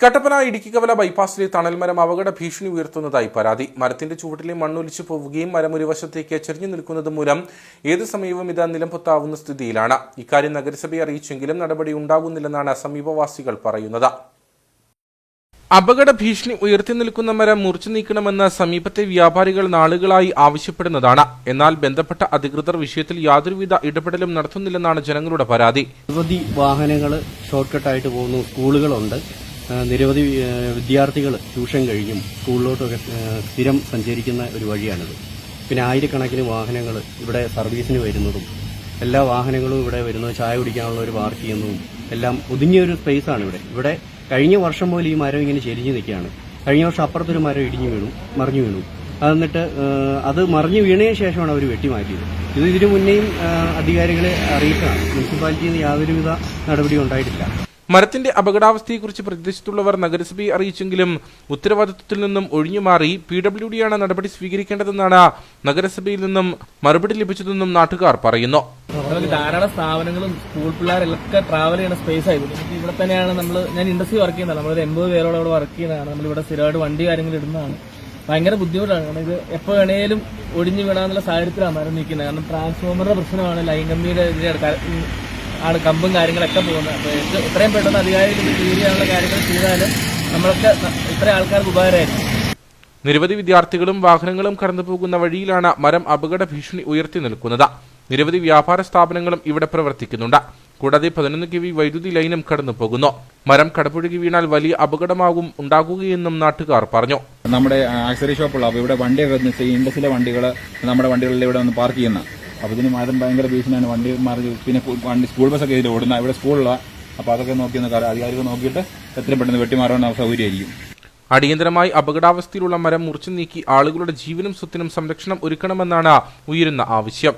കട്ടപ്പന ഇടുക്കി കവല ബൈപ്പാസിലെ തണൽമരം അപകട ഭീഷണി ഉയർത്തുന്നതായി പരാതി. മരത്തിന്റെ ചുവട്ടിലെ മണ്ണൊലിച്ചു പോവുകയും മരം ഒരു വശത്തേക്ക് ചെരിഞ്ഞു നിൽക്കുന്നത് മൂലം ഏത് സമയവും ഇത് നിലംപൊത്താവുന്ന സ്ഥിതിയിലാണ്. ഇക്കാര്യം നഗരസഭയെ അറിയിച്ചെങ്കിലും നടപടി ഉണ്ടാകുന്നില്ലെന്നാണ് സമീപവാസികൾ പറയുന്നത്. അപകട ഭീഷണി ഉയർത്തി നിൽക്കുന്ന മരം മുറിച്ചു നീക്കണമെന്ന് സമീപത്തെ വ്യാപാരികൾ നാളുകളായി ആവശ്യപ്പെടുന്നതാണ്. എന്നാൽ ബന്ധപ്പെട്ട അധികൃതർ വിഷയത്തിൽ യാതൊരുവിധ ഇടപെടലും നടത്തുന്നില്ലെന്നാണ് ജനങ്ങളുടെ പരാതി. നിരവധി വാഹനങ്ങൾ ഷോർട്ട് കട്ടായിട്ട് പോകുന്നു. സ്കൂളുകളുണ്ട്. നിരവധി വിദ്യാർത്ഥികൾ ട്യൂഷൻ കഴിഞ്ഞും സ്കൂളിലോട്ടൊക്കെ സ്ഥിരം സഞ്ചരിക്കുന്ന ഒരു വഴിയാണിത്. പിന്നെ ആയിരക്കണക്കിന് വാഹനങ്ങൾ ഇവിടെ സർവീസിന് വരുന്നതും എല്ലാ വാഹനങ്ങളും ഇവിടെ വരുന്നത് ചായ കുടിക്കാനുള്ള ഒരു പാർക്ക് ചെയ്യുന്നതും എല്ലാം ഒതുങ്ങിയ ഒരു സ്പേസാണ് ഇവിടെ ഇവിടെ കഴിഞ്ഞ വർഷം പോലും ഈ മരം ഇങ്ങനെ ചെരിഞ്ഞു നിൽക്കുകയാണ്. കഴിഞ്ഞ വർഷം അപ്പുറത്തൊരു മരം ഇടിഞ്ഞു വീണു മറിഞ്ഞു വീണു. എന്നിട്ട് അത് മറിഞ്ഞു വീണതിന് ശേഷമാണ് അവർ വെട്ടിമാറ്റിയത്. ഇത് ഇതിനു മുന്നേയും അധികാരികളെ അറിയിച്ചതാണ്. മുനിസിപ്പാലിറ്റിയിൽ നിന്ന് യാതൊരുവിധ നടപടിയും ഉണ്ടായിട്ടില്ല. മരത്തിന്റെ അപകടാവസ്ഥയെക്കുറിച്ച് പ്രദേശത്തുള്ളവർ നഗരസഭയെ അറിയിച്ചെങ്കിലും ഉത്തരവാദിത്വത്തിൽ നിന്നും ഒഴിഞ്ഞുമാറി പി ഡബ്ല്യു ഡിയാണ് നടപടി സ്വീകരിക്കേണ്ടതെന്നാണ് നഗരസഭയിൽ നിന്നും മറുപടി ലഭിച്ചതെന്നും നാട്ടുകാർ പറയുന്നു. ധാരാളം സ്ഥാപനങ്ങളും സ്കൂൾ പിള്ളേരെല്ലാം ട്രാവൽ ചെയ്യുന്ന സ്പേസ് ആയിരുന്നു ഇവിടെ തന്നെയാണ് നമ്മൾ ഞാൻ ഇൻഡസ്ട്രി വർക്ക് ചെയ്യുന്നതാണ്. നമ്മളൊരു എൺപത് പേരോട് ഇവിടെ വർക്ക് ചെയ്യുന്നതാണ്. നമ്മൾ ഇവിടെ സ്ഥിരമായിട്ട് വണ്ടി കാര്യങ്ങൾ ഇടുന്നതാണ്. ഭയങ്കര ബുദ്ധിമുട്ടാണ്. കാരണം ഇത് എപ്പോൾ വേണേലും ഒടിഞ്ഞു വീണാന്നുള്ള സാഹചര്യത്തിലാണ് മരം നിൽക്കുന്നത്. കാരണം ട്രാൻസ്ഫോമറുടെ പ്രശ്നമാണ്. ലൈൻ കമ്പിയുടെ ആണ് കമ്പും കാര്യങ്ങളൊക്കെ പോകുന്നത്. അപ്പോൾ ഇത്രയും എത്രയും പെട്ടെന്ന് അധികാരികൾ ഇത് കാര്യങ്ങൾ ചെയ്താലും നമ്മളൊക്കെ ഇത്രയും ആൾക്കാർക്ക് ഉപകാരമായിരിക്കും. നിരവധി വിദ്യാർത്ഥികളും വാഹനങ്ങളും കടന്നു പോകുന്ന വഴിയിലാണ് മരം അപകട ഭീഷണി ഉയർത്തി നിൽക്കുന്നത്. നിരവധി വ്യാപാര സ്ഥാപനങ്ങളും ഇവിടെ പ്രവർത്തിക്കുന്നുണ്ട്. കൂടാതെ പതിനൊന്ന് കെ വി വൈദ്യുതി ലൈനും കടന്നു പോകുന്നു. മരം കടപുഴകി വീണാൽ വലിയ അപകടമാകും ഉണ്ടാകുകയെന്നും നാട്ടുകാർ പറഞ്ഞു. നമ്മുടെ ആക്സറി ഷോപ്പുള്ള അപ്പോൾ ഇവിടെ വണ്ടി ഇൻഡസ്ട്രിയിലെ വണ്ടികൾ നമ്മുടെ വണ്ടികളിൽ ഇവിടെ വന്ന് പാർക്ക് ചെയ്യുന്ന അപ്പോൾ ഇതിന് മരം ഭയങ്കര ഭീഷണിയാണ്. വണ്ടി മാറി പിന്നെ വണ്ടി സ്കൂൾ ബസ്സൊക്കെ ഇതിൽ ഓടുന്ന ഇവിടെ സ്കൂളിലാണ് അപ്പോൾ അതൊക്കെ നോക്കി ഒന്ന് അധികാരികൾ നോക്കിയിട്ട് എത്രയും പെട്ടെന്ന് വെട്ടിമാറാൻ സൗകര്യമായിരിക്കും. അടിയന്തരമായി അപകടാവസ്ഥയിലുള്ള മരം മുറിച്ചു നീക്കി ആളുകളുടെ ജീവനും സ്വത്തിനും സംരക്ഷണം ഒരുക്കണമെന്നാണ് ഉയരുന്ന ആവശ്യം.